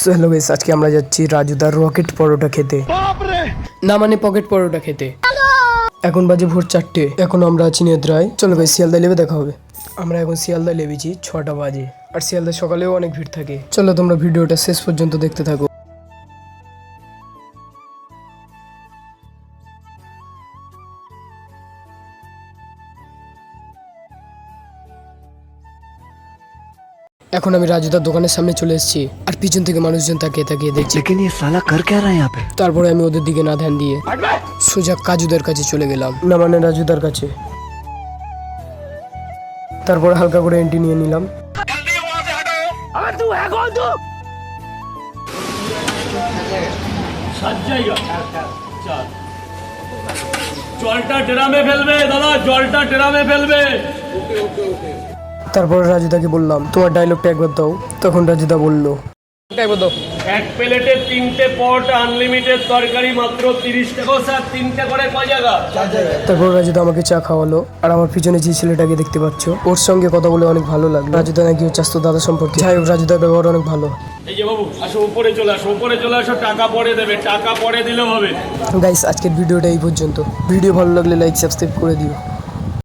So hello guys আজকে আমরা যাচ্ছি রাজুদার রকেট পরোটা খেতে। না মানে পকেট পরোটা খেতে। এখন বাজে ভোর চারটে। এখন আমরা আছি নেদ্রায় চলো ভাই শিয়ালদা লেবে দেখা হবে। আমরা এখন শিয়ালদা লেবেছি ছটা বাজে। আর শিয়ালদা সকালেও অনেক ভিড় থাকে। চলো তোমরা ভিডিওটা শেষ পর্যন্ত দেখতে থাকো। এখন আমি রাজুদার দোকানের সামনে চলে এসেছি। আর পিছন থেকে মানুষজন তাকিয়ে তাকিয়ে দেখছি। তারপরে আমি ওদের দিকে না ধ্যান দিয়ে সোজা কাজুদার কাছে চলে গেলাম। না মানে রাজুদার কাছে। তারপর হালকা করে এন্ট্রি নিয়ে নিলাম। হ্যাঁ জলটা ড্রামে ফেলবে দাদা জলটা ড্রামে ফেলবে। ওকে ওকে ওকে। তারপরে রাজুদাকে বললাম তোমার ডায়লগটা একবার দাও। তখন রাজুদা বলল দাও। এক প্লেটে তিনটে পট আনলিমিটেড তরকারি মাত্র তিরিশ টাকা। স্যার তিনটে করে কয় জায়গা? তারপর রাজুদা আমাকে চা খাওয়ালো। আর আমার পিছনে যে ছেলেটাকে দেখতে পাচ্ছ ওর সঙ্গে কথা বলে অনেক ভালো লাগল। রাজুদা নাকি ওর চাস্তো দাদা সম্পর্কে। যাই হোক রাজুদার ব্যবহার অনেক ভালো। এই যে বাবু আসো উপরে চলে আসো উপরে চলে আসো টাকা পরে দেবে টাকা পরে দিলেও হবে। গাইস আজকের ভিডিওটা এই পর্যন্ত। ভিডিও ভালো লাগলে লাইক সাবস্ক্রাইব করে দিও।